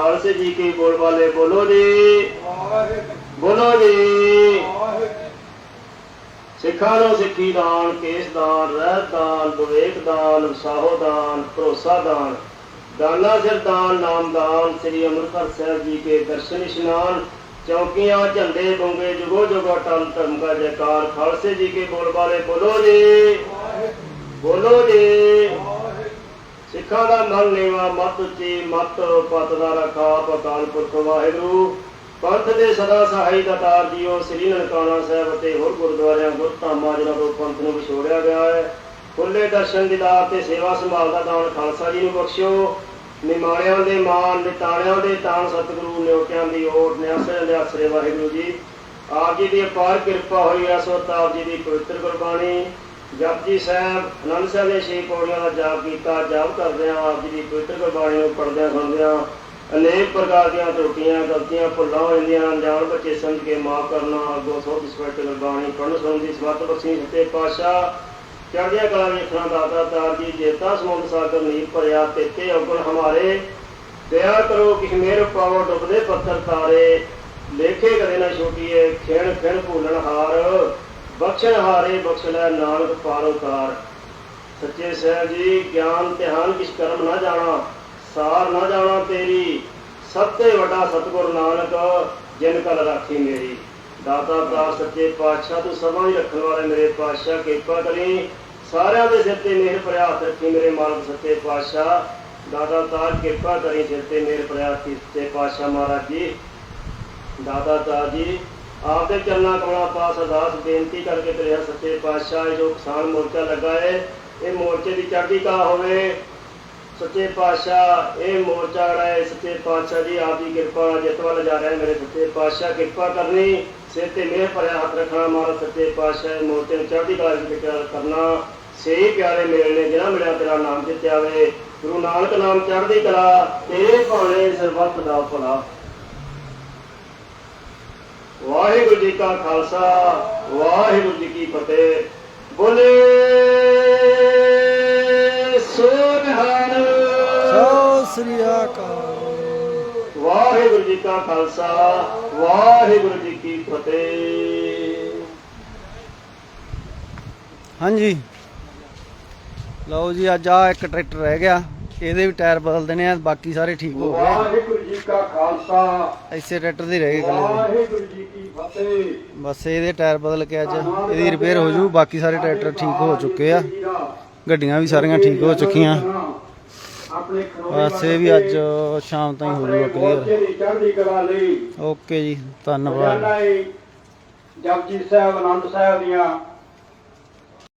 ਖਾਲਸੇ ਜੀ ਕੀ ਬੋਲ ਵਾਲੇ ਬੋਲੋ ਜੀ ਬੋਲੋ ਜੀ ਸਿੱਖਾਂ ਨੂੰ ਸਿੱਖੀ ਦਾਨ ਕੇਸ ਦਾਨ ਰਹਿਤ ਦਾਨ ਵਿਵੇਕ ਦਾਨ ਉਤਸਾਹੋ ਦਾਨ ਭਰੋਸਾ ਦਾਨ ਦਾਨਾ ਸਿਰ ਦਾਨ ਨਾਮ ਦਾਨ ਸ੍ਰੀ ਅੰਮ੍ਰਿਤਸਰ ਸਾਹਿਬ ਜੀ ਕੇ ਦਰਸ਼ਨ ਇਸ਼ਨਾਨ ਚੌਕੀਆਂ ਝੰਡੇ ਬੁੰਗੇ ਜੁਗੋ ਜੁਗੋ ਟਲ ਧਰਮ ਦਾ ਜੈਕਾਰ ਖਾਲਸੇ ਜੀ ਕੇ ਬੋਲ ਵਾਲੇ ਬੋਲੋ ਜੀ ਬੋਲੋ ਜੀ ਸਿੱਖਾਂ ਦਾ ਮਨ ਨੀਵਾ ਮਤ ਜੀ ਮਤ ਪਤ ਦਾ ਰਖਾ ਅਕਾਲ ਪੁਰਖ ਵਾਹਿਗੁਰੂ। ਪੰਥ ਦੇ ਸਦਾ ਸਹਾਈ ਦਾਤਾਰ ਜੀਓ, ਸ੍ਰੀ ਨਨਕਾਣਾ ਸਾਹਿਬ ਅਤੇ ਹੋਰ ਗੁਰਦੁਆਰਿਆਂ ਗੁਰਧਾਮਾਂ ਜਿਨ੍ਹਾਂ ਤੋਂ ਪੰਥ ਨੂੰ ਵਿਛੋੜਿਆ ਗਿਆ ਹੈ। ਖੁੱਲੇ ਦਰਸ਼ਨ ਦੀਦਾਰ ਤੇ ਸੇਵਾ ਸੰਭਾਲ ਦਾ ਦਾਨ ਖਾਲਸਾ ਜੀ ਨੂੰ ਬਖਸ਼ਿਓ। ਨਿਮਾਣਿਆਂ ਦੇ ਮਾਨ ਨਿਤਾਣਿਆਂ ਦੇ ਤਾਨ ਸਤਿਗੁਰੂ ਨਿਉਕਿਆਂ ਦੀ ਓਟ ਨਿਆਸਰੇ ਦੇ ਆਸਰੇ ਵਾਹਿਗੁਰੂ ਜੀ। ਆਪ ਜੀ ਦੀ ਅਪਾਰ ਕਿਰਪਾ ਹੋਈ ਆ ਸੋ ਆਪ ਜੀ ਦੀ ਪਵਿੱਤਰ ਗੁਰਬਾਣੀ ਜਪਜੀ ਸਾਹਿਬ, ਅਨੰਦ ਸਾਹਿਬ ਦੇ ਛੇ ਪੌੜੀਆਂ ਦਾ ਜਾਪ ਕੀਤਾ, ਜਾਪ ਕਰਦੇ ਹਾਂ ਆਪ ਜੀ ਦੀ ਪਵਿੱਤਰ ਗੁਰਬਾਣੀ ਨੂੰ ਪੜ੍ਹਦਿਆਂ ਸੁਣਦਿਆਂ ਅਨੇਕ ਪ੍ਰਕਾਰ ਦੀਆਂ ਤਰੁੱਟੀਆਂ, ਗਲਤੀਆਂ, ਭੁੱਲਾਂ ਹੋ ਜਾਂਦੀਆਂ ਅਣਜਾਣ ਬੱਚੇ ਸਮਝ ਕੇ ਮਾਫ ਕਰਨਾ ਅੱਗੋਂ ਸੋ ਸਪੈਸ਼ਲ ਗੁਰਬਾਣੀ ਪੜ੍ਹਨ ਸੁਣਨ ਦੀ ਬਖਸ਼ੀ ਸੱਚੇ ਪਾਤਸ਼ਾਹ ਚੜ੍ਹਦੀਆਂ ਕਲਾ ਵੇਖਣਾ ਦਾਤਾ ਤਾਰ ਜੀ ਜੇਤਾ ਸਮੁੰਦ ਸਾਗਰ ਨੀਰ ਭਰਿਆ ਤੇਤੇ ਔਗਣ ਹਮਾਰੇ। ਦਇਆ ਕਰੋ ਕਿ ਮੇਰ ਪਾਵੋ, ਡੁੱਬਦੇ ਪੱਥਰ ਤਾਰੇ। ਲੇਖੇ ਕਦੇ ਨਾ ਛੋਟੀਏ ਖੇਣ ਖੇਣ ਭੁੱਲਣ ਹਾਰ। ਬਖਸ਼ਣ ਹਾਰੇ ਬਖਸ਼ ਲੈ ਨਾਨਕ ਪਾਰੋ ਸੱਚੇ ਸਾਹਿਬ ਜੀ, ਗਿਆਨ ਧਿਆਨ ਕਿਛ ਕਰਮ ਨਾ ਜਾਣਾ, ਸਾਰ ਨਾ ਜਾਣਾ ਤੇਰੀ। ਸਭ ਤੇ ਵੱਡਾ ਸਤਿਗੁਰ ਨਾਨਕ, ਜਿਨ ਕਲ ਰਾਖੀ ਮੇਰੀ। ਦਾਤਾ ਪ੍ਰਾਪ ਸੱਚੇ ਪਾਤਸ਼ਾਹ, ਤੂੰ ਸਭਾ ਹੀ ਰੱਖਣ ਵਾਲੇ ਮੇਰੇ ਪਾਤਸ਼ਾਹ, ਕਿਰਪਾ ਕਰੀ। ਸਾਰਿਆਂ ਦੇ ਸਿਰ ਤੇ ਮਿਹਰ ਭਰਿਆ ਰੱਖੀ ਮੇਰੇ ਮਾਲਕ ਸੱਚੇ ਪਾਤਸ਼ਾਹ। ਦਾਤਾ ਤਾਰ, ਕਿਰਪਾ ਕਰੀ, ਸਿਰ ਤੇ ਮਿਹਰ ਭਰਿਆ ਹੱਥ ਸੱਚੇ ਪਾਤਸ਼ਾਹ ਮਹਾਰਾਜ ਜੀ। ਦਾਦਾ ਤਾ ਜੀ ਆਪਦੇ ਚਰਨਾਂ ਕਮਲਾਂ ਪਾਸ ਅਰਦਾਸ ਬੇਨਤੀ ਕਰਕੇ ਤੇਰੇ ਸੱਚੇ ਪਾਤਸ਼ਾਹ ਜੋ ਕਿਸਾਨ ਮੋਰਚਾ ਲੱਗਾ ਹੈ ਇਹ ਮੋਰਚੇ ਦੀ ਚੜ੍ਹਦੀ ਕਲਾ ਹੋਵੇ। ਸੱਚੇ ਪਾਤਸ਼ਾਹ, ਇਹ ਮੋਰਚਾ ਜਿਹੜਾ ਹੈ ਸੱਚੇ ਪਾਤਸ਼ਾਹ ਜੀ, ਆਪ ਦੀ ਕਿਰਪਾ ਨਾਲ ਜਿੱਤ ਵੱਲ ਜਾ ਰਿਹਾ ਮੇਰੇ ਸੱਚੇ ਪਾਤਸ਼ਾਹ। ਕਿਰਪਾ ਕਰਨੀ, ਸਿਰ ਤੇ ਮਿਹਰ ਭਰਿਆ ਹੱਥ ਰੱਖਣਾ ਮਾਰਾ ਸੱਚੇ ਪਾਤਸ਼ਾਹ, ਇਹ ਮੋਰਚੇ ਨੂੰ ਚੜ੍ਹਦੀ ਕਲਾ ਵਿੱਚ ਕਰਨਾ। ਸਹੀ ਪਿਆਰੇ ਮੇਲ ਨੇ ਜਿਹਨਾਂ ਮਿਲਿਆ ਤੇਰਾ ਨਾਮ ਜਿੱਤਿਆ ਵੇ। ਗੁਰੂ ਨਾਨਕ ਨਾਮ ਚੜ੍ਹਦੀ ਕਲਾ, ਤੇਰੇ ਭਾਣੇ ਸਰਬੱਤ ਦਾ ਭਲਾ। ਵਾਹਿਗੁਰੂ ਜੀ ਕਾ ਖਾਲਸਾ ਵਾਹਿਗੁਰੂ ਜੀ ਕੀ ਫਤਿਹ। ਬੋਲੇ ਸੋਨਹਾਨ। ਸੋ ਸ੍ਰੀ ਅਕਾਲ। ਵਾਹਿਗੁਰੂ ਜੀ ਕਾ ਖਾਲਸਾ ਵਾਹਿਗੁਰੂ ਜੀ ਕੀ ਫਤਿਹ। ਹਾਂਜੀ। ਲਓ ਜੀ ਅੱਜ ਆ ਇੱਕ ਟਰੈਕਟਰ ਰਹਿ ਗਿਆ। ਇਹਦੇ ਵੀ ਟਾਇਰ ਬਦਲ ਦੇਣੇ ਆ ਬਾਕੀ ਸਾਰੇ ਠੀਕ ਹੋ ਗਏ। ਵਾਹਿਗੁਰੂ ਜੀ ਕਾ ਖਾਲਸਾ। ਐਸੇ ਟਰੈਕਟਰ ਦੇ ਰਹਿ ਗਏ ਇਕੱਲੇ ਦੇ। ਵਾਹਿਗੁਰੂ ਜੀ ਕੀ ਫਤਿਹ। ਬਸ ਇਹਦੇ ਟਾਇਰ ਬਦਲ ਕੇ ਅੱਜ ਇਹਦੀ ਰਿਪੇਅਰ ਹੋ ਜੂ ਬਾਕੀ ਸਾਰੇ ਟਰੈਕਟਰ ਠੀਕ ਹੋ ਚੁੱਕੇ ਆ। ਗੱਡੀਆਂ ਵੀ ਸਾਰੀਆਂ ਠੀਕ ਹੋ ਚੁੱਕੀਆਂ। ਆਪਣੇ ਬਸ ਇਹ ਵੀ ਅੱਜ ਸ਼ਾਮ ਤਾਈਂ ਹੋ ਜੂਗਾ ਕਲੀਅਰ ਕਲਾ ਓਕੇ ਜੀ ਧੰਨਵਾਦ। ਜਪਜੀ ਸਾਹਿਬ ਆਨੰਦ ਸਾਹਿਬ ਦੀਆਂ